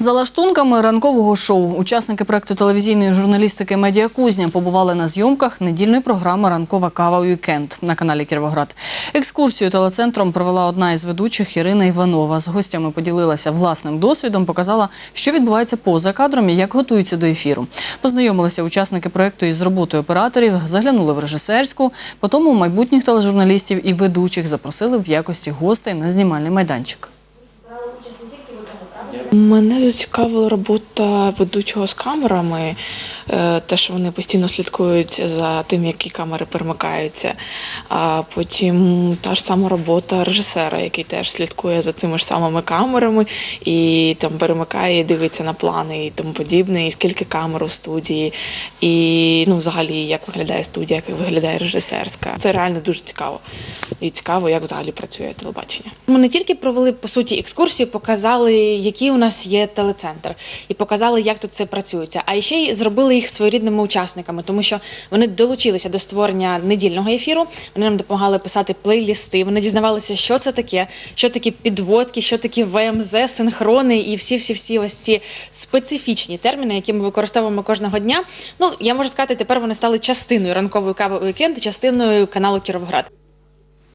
За лаштунками ранкового шоу учасники проекту телевізійної журналістики Медіакузня побували на зйомках недільної програми Ранкова кава Вікенд на каналі Кіровоград. Екскурсію телецентром провела одна із ведучих Ірина Іванова. З гостями поділилася власним досвідом, показала, що відбувається поза кадром і як готуються до ефіру. Познайомилися учасники проекту із роботою операторів, заглянули в режисерську. Потім майбутніх тележурналістів і ведучих запросили в якості гостей на знімальний майданчик. Мене зацікавила робота ведучого з камерами, е, те, що вони постійно слідкують за тим, які камери перемикаються. А потім та ж сама робота режисера, який теж слідкує за тими ж самими камерами і там перемикає, і дивиться на плани і тому подібне, і скільки камер у студії, і ну, взагалі як виглядає студія, як виглядає режисерська. Це реально дуже цікаво. І цікаво, як взагалі працює телебачення. Ми не тільки провели по суті екскурсію, показали, який у нас є телецентр, і показали, як тут це працюється. А ще й зробили їх своєрідними учасниками, тому що вони долучилися до створення недільного ефіру. Вони нам допомагали писати плейлісти. Вони дізнавалися, що це таке, що такі підводки, що такі ВМЗ, синхрони і всі, всі, ось ці специфічні терміни, які ми використовуємо кожного дня. Ну я можу сказати, тепер вони стали частиною ранкової кави вікенд, частиною каналу Кіровоград.